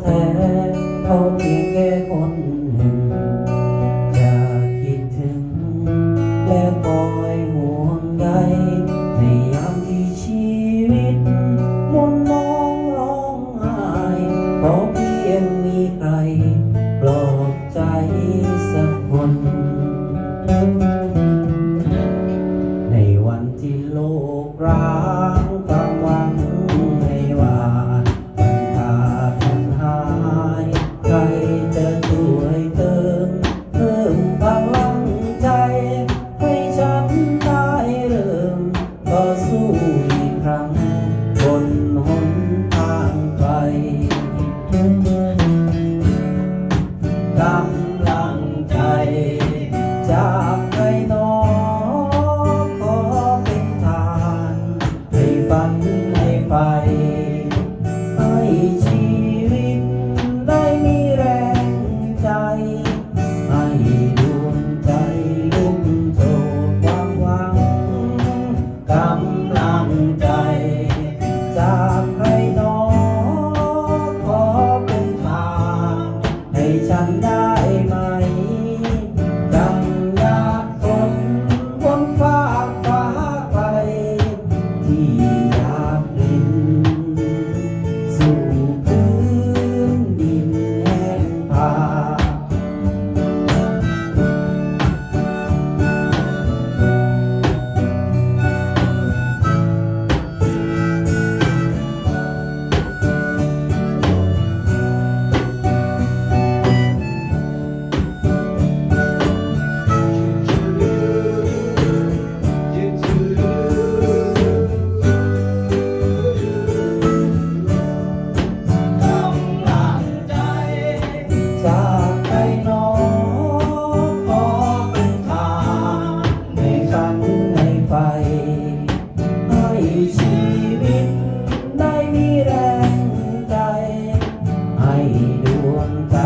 แทนเขาเพียงแค่คนหนึ่งอย่าคิดถึง และปล่อยห่วงใยในยามที่ชีวิตมุนมองร้องไห้เพราะเพียงมีใครปลอบใจสักคน ในวันที่โลกร้า จากใครน้อขอเป็นทาให้ฉันได้ ดวงใจ